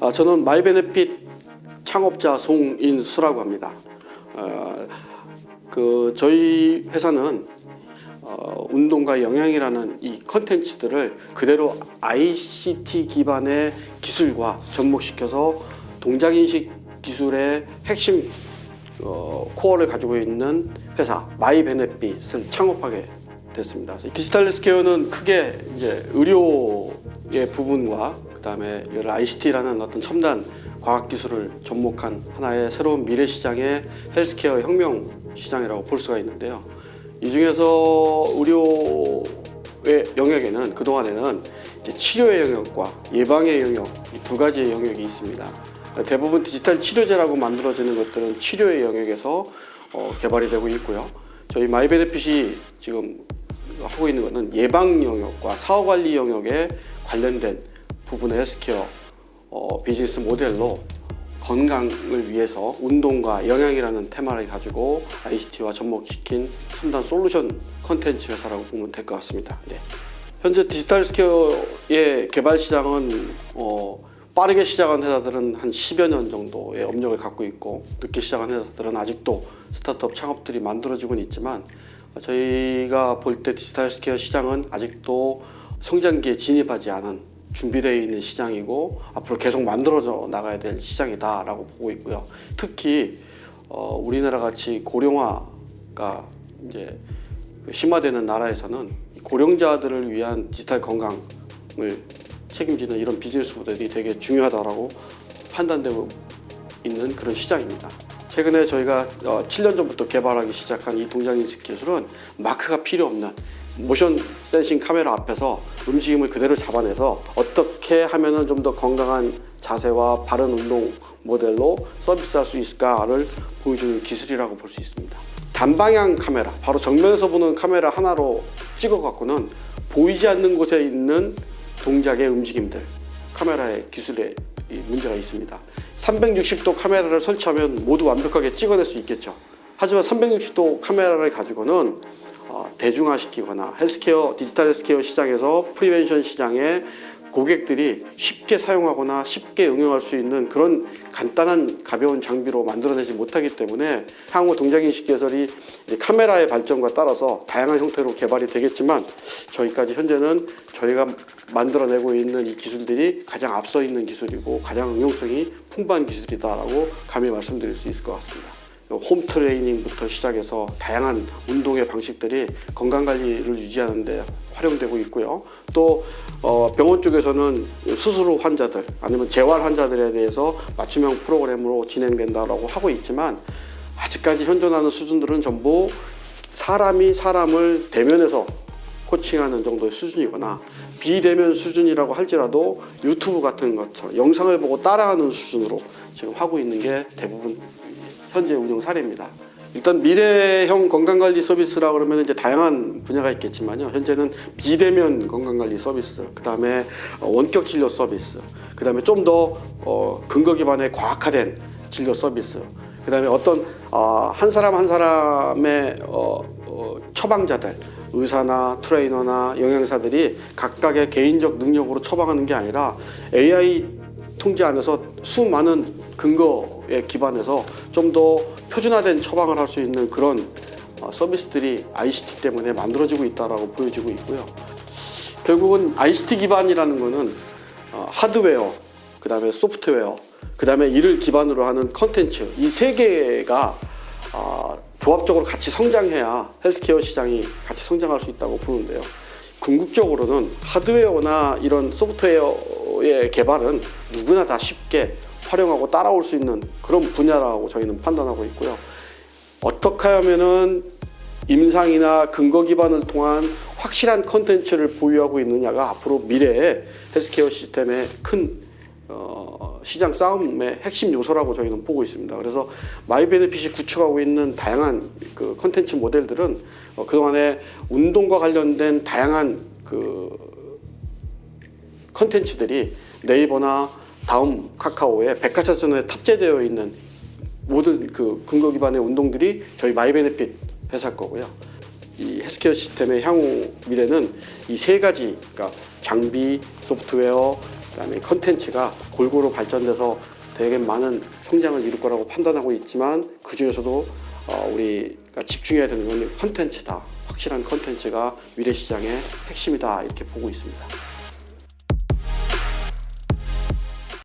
아, 저는 마이베네핏 창업자 송인수라고 합니다. 어, 그 저희 회사는 어, 운동과 영양이라는 이 컨텐츠들을 그대로 ICT 기반의 기술과 접목시켜서 동작 인식 기술의 핵심 어, 코어를 가지고 있는 회사 마이베네핏을 창업하게 됐습니다. 디지털 헬스케어는 크게 이제 의료의 부분과 그다음에 여러 ICT라는 어떤 첨단 과학 기술을 접목한 하나의 새로운 미래 시장의 헬스케어 혁명 시장이라고 볼 수가 있는데요. 이 중에서 의료의 영역에는 그동안에는 치료의 영역과 예방의 영역 이 두 가지의 영역이 있습니다. 대부분 디지털 치료제라고 만들어지는 것들은 치료의 영역에서 어, 개발이 되고 있고요. 저희 마이베네핏이 지금 하고 있는 것은 예방 영역과 사후 관리 영역에 관련된 부분의 헬스케어 어, 비즈니스 모델로 건강을 위해서 운동과 영양이라는 테마를 가지고 ICT와 접목시킨 첨단 솔루션 컨텐츠 회사라고 보면 될 것 같습니다. 네. 현재 디지털 스퀘어의 개발 시장은 어, 빠르게 시작한 회사들은 한 10여 년 정도의 업력을 갖고 있고 늦게 시작한 회사들은 아직도 스타트업 창업들이 만들어지고는 있지만 어, 저희가 볼 때 디지털 스퀘어 시장은 아직도 성장기에 진입하지 않은 준비되어 있는 시장이고 앞으로 계속 만들어져 나가야 될 시장이다라고 보고 있고요. 특히 어, 우리나라 같이 고령화가 이제 그 심화되는 나라에서는 이 고령자들을 위한 디지털 건강을 책임지는 이런 비즈니스 모델이 되게 중요하다라고 판단되고 있는 그런 시장입니다. 최근에 저희가 어, 7년 전부터 개발하기 시작한 이 동작인식 기술은 마크가 필요 없는 모션 센싱 카메라 앞에서 움직임을 그대로 잡아내서 어떻게 하면은 좀 더 건강한 자세와 바른 운동 모델로 서비스할 수 있을까를 보여주는 기술이라고 볼 수 있습니다. 단방향 카메라, 바로 정면에서 보는 카메라 하나로 찍어 갖고는 보이지 않는 곳에 있는 동작의 움직임들, 카메라의 기술에 이 문제가 있습니다. 360도 카메라를 설치하면 모두 완벽하게 찍어낼 수 있겠죠. 하지만 360도 카메라를 가지고는 어, 대중화시키거나 헬스케어 디지털 헬스케어 시장에서 프리벤션 시장에 고객들이 쉽게 사용하거나 쉽게 응용할 수 있는 그런 간단한 가벼운 장비로 만들어내지 못하기 때문에 향후 동작인식 개설이 카메라의 발전과 따라서 다양한 형태로 개발이 되겠지만 저희까지 현재는 저희가 만들어내고 있는 이 기술들이 가장 앞서 있는 기술이고 가장 응용성이 풍부한 기술이다라고 감히 말씀드릴 수 있을 것 같습니다. 홈 트레이닝부터 시작해서 다양한 운동의 방식들이 건강 관리를 유지하는데 활용되고 있고요. 또 어, 병원 쪽에서는 수술 후 환자들 아니면 재활 환자들에 대해서 맞춤형 프로그램으로 진행된다라고 하고 있지만 아직까지 현존하는 수준들은 전부 사람이 사람을 대면해서 코칭하는 정도의 수준이거나 비대면 수준이라고 할지라도 유튜브 같은 것처럼 영상을 보고 따라하는 수준으로 지금 하고 있는 게 대부분 현재 운영 사례입니다. 일단 미래형 건강관리 서비스라 그러면 이제 다양한 분야가 있겠지만요. 현재는 비대면 건강관리 서비스, 그 다음에 원격 진료 서비스, 그 다음에 좀더 어, 근거 기반의 과학화된 진료 서비스, 그 다음에 어떤 어, 한 사람 한 사람의 어, 어, 처방자들, 의사나 트레이너나 영양사들이 각각의 개인적 능력으로 처방하는 게 아니라 AI 통제 안에서 수많은 근거에 기반해서 좀 더 표준화된 처방을 할 수 있는 그런 어, 서비스들이 ICT 때문에 만들어지고 있다라고 보여지고 있고요. 결국은 ICT 기반이라는 거는 어, 하드웨어, 그 다음에 소프트웨어, 그 다음에 이를 기반으로 하는 컨텐츠 이 세 개가 어, 조합적으로 같이 성장해야 헬스케어 시장이 같이 성장할 수 있다고 보는데요. 궁극적으로는 하드웨어나 이런 소프트웨어의 개발은 누구나 다 쉽게 활용하고 따라올 수 있는 그런 분야라고 저희는 판단하고 있고요. 어떻게 하면은 임상이나 근거 기반을 통한 확실한 컨텐츠를 보유하고 있느냐가 앞으로 미래의 헬스케어 시스템의 큰 어, 시장 싸움의 핵심 요소라고 저희는 보고 있습니다. 그래서 마이베네핏이 구축하고 있는 다양한 그 컨텐츠 모델들은 어, 그동안에 운동과 관련된 다양한 그 컨텐츠들이 네이버나 다음 카카오에 백화차전에 탑재되어 있는 모든 그 근거 기반의 운동들이 저희 마이베네핏 회사 거고요. 이 헬스케어 시스템의 향후 미래는 이 세 가지, 그러니까 장비, 소프트웨어, 그다음에 컨텐츠가 골고루 발전돼서 되게 많은 성장을 이룰 거라고 판단하고 있지만 그 중에서도 어, 우리가 집중해야 되는 건 컨텐츠다. 확실한 컨텐츠가 미래 시장의 핵심이다 이렇게 보고 있습니다.